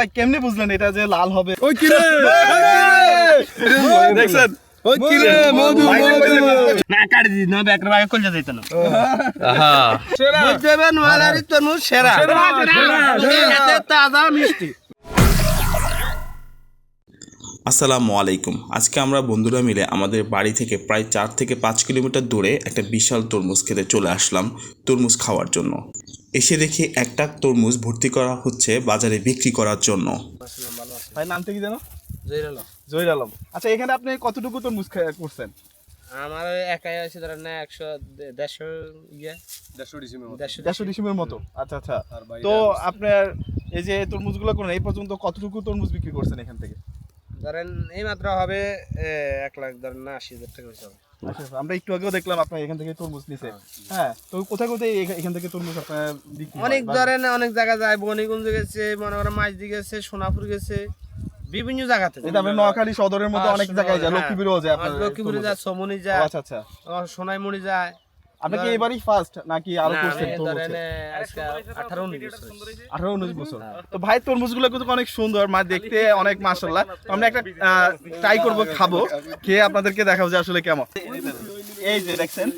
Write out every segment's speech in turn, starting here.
ভাই কেমনে বুঝলেন এটা যে লাল হবে? ওই কি রে? দেখছেন? ওই কি রে? মধু মধু। না কাটি দি না ব্যাকর ভাগে কলজা যাইতো না। আহা। বুঝবেন ওয়ালারি তরমুজ সেরা। এতে তাজা মিষ্টি। আসসালামু আলাইকুম। আজকে আমরা বন্ধুরা মিলে আমাদের বাড়ি থেকে প্রায় চার থেকে পাঁচ কিলোমিটার দূরে একটা বিশাল তরমুজ খেতে চলে আসলাম তরমুজ খাওয়ার জন্য। এসে দেখি একটা তরমুজ ভর্তি করা হচ্ছে বাজারে বিক্রি করার জন্য। ভাই নামটা কি জানো জয়রালো জহির আলম। আচ্ছা এখানে আপনি কতটুকু তরমুজ করছেন? আমার একাই আছে ধরেন না একশো দেড়শো ইয়ে। দেড়শো দেড়শো ডিসিমের মতো? আচ্ছা আচ্ছা। তো আপনার এই যে তরমুজগুলো করেন এই পর্যন্ত কতটুকু তরমুজ বিক্রি করছেন এখান থেকে? ধরেন এই মাত্র হবে এক লাখ ধরেন না আশি হাজার টাকা হয়েছে। আচ্ছা, আচ্ছা, আমরা একটু আগেও দেখলাম আপনার এখান থেকে তরমুজ নিছে। হ্যাঁ। তো কোথায় কোথায় এখান থেকে তরমুজ আপনার অনেক ধরেন অনেক জায়গা যায় বনিগঞ্জ গেছে মনে করেন মাঝদি গেছে সোনাপুর গেছে বিভিন্ন জায়গাতে আপনার নোয়াখালী সদরের মধ্যে অনেক জায়গায় যায় লক্ষ্মীপুরেও যায় আপনার লক্ষ্মীপুরে যায় সমনি যায় আচ্ছা আচ্ছা। সোনাইমুড়ি যায় আপনি কি এবারই ফার্স্ট নাকি আরও করছেন? তরমুজে? ধরেন এ, আজকে আঠারো উনিশ বছর। বছর। তো ভাই তরমুজগুলো কিন্তু অনেক সুন্দর। মানে দেখতে অনেক মাশাল্লাহ তো আমরা একটা ট্রাই করব খাব। খেয়ে আপনাদেরকে দেখাবো যে আসলে কেমন? এই যে দেখছেন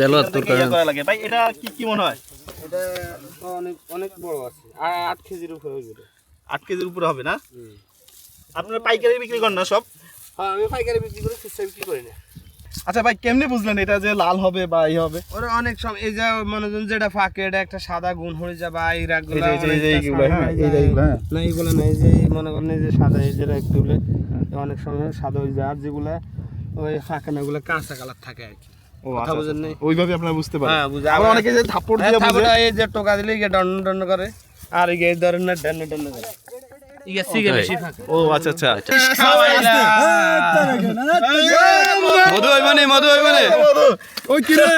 দেলোয়ার থেকে ইয়ে করা লাগে। ভাই এটা কি কি মনে হয়? এটা অনেক অনেক বড় আছে। আর আট কেজির উপরে হয়ে যাবে। আট কেজির উপরে হবে না? আপনারা পাইকারি বিক্রি করেন না সব? হ্যাঁ আমি পাইকারি বিক্রি করি খুচরা বিক্রি করি না। আচ্ছা ভাই কেমনে বুঝলেন এটা যে লাল হবে বা ই হবে? ওরা অনেক সময় এই যে মানুষজন যেটা ফাঁকে এটা একটা সাদা গুণ হয়ে যাবে এই রাগগুলো এই যে- এই এই সাদা। হ্যাঁ, এই যে হ্যাঁ। না এইগুলো না এই যে মনে করেন এই যে সাদা এই যে একটু হলে অনেক সময় সাদা হয়ে যায় আর যেগুলা ওই ফাঁকে না ওগুলো কাঁচা কালার থাকে আর কি। আচ্ছা বুঝেন আচ্ছা। ওইভাবে আপনারা বুঝতে পারেন। হ্যাঁ, বুঝে। আবার আবার- অনেকে যে থাপ্পড় হ্যাঁ, দিয়ে বুঝে। এই যে টোকা দিলে ইয়ে ডন ডন করে আর এই যে এই ধরনের ডন ডন করে। ইয়ে সিগে বেশি ফাঁকে। ও আচ্ছা আচ্ছা। মধু হইব নি মধু হইব নি ওই কি রে?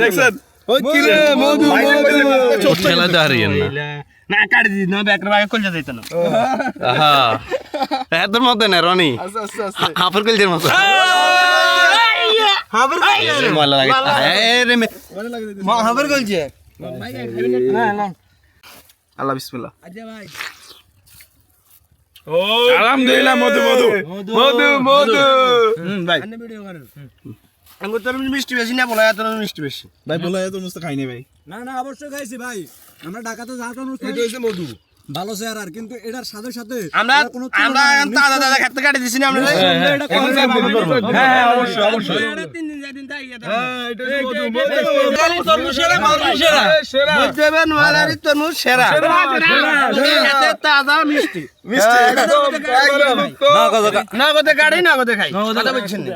দেখছেন? ওই কি রে? মধু মধু। খেলা দাঁড়িয়ে না। না কাটি দি না ব্যাকর ভাগে কলজা যাইতো না। আহা। এত মতো না রনি। হাফর কলজের মতো। লাগে। এ রে মে কলজে না না আল্লাহ বিসমিল্লাহ। আলহামদুলিল্লাহ মধু মধু। মধু মধু ভাই। আমি তোর মিষ্টি বেশি না বলা তোর মিষ্টি বেশি। ভাই বলা এত মুস্ত খাইনি ভাই। না না অবশ্যই খাইছি ভাই। আমরা ঢাকাতে যাওয়ার অনুষ্ঠান এটা হইছে মধু। ভালো চেয়ার আর কিন্তু এটার সাথে সাথে আমরা কোনো আমরা তাজা তাজা খাতে কাটি দিছি না আমরা? এটা কোনো হ্যাঁ অবশ্যই অবশ্যই। তিন দিন দিন তাই বুঝবেন ওয়ালারি তরমুজ সেরা এতে তাজা মিষ্টি। মিষ্টি একদম একদম না গদে গাড়ি না গদে খাই কথা বলছেন না?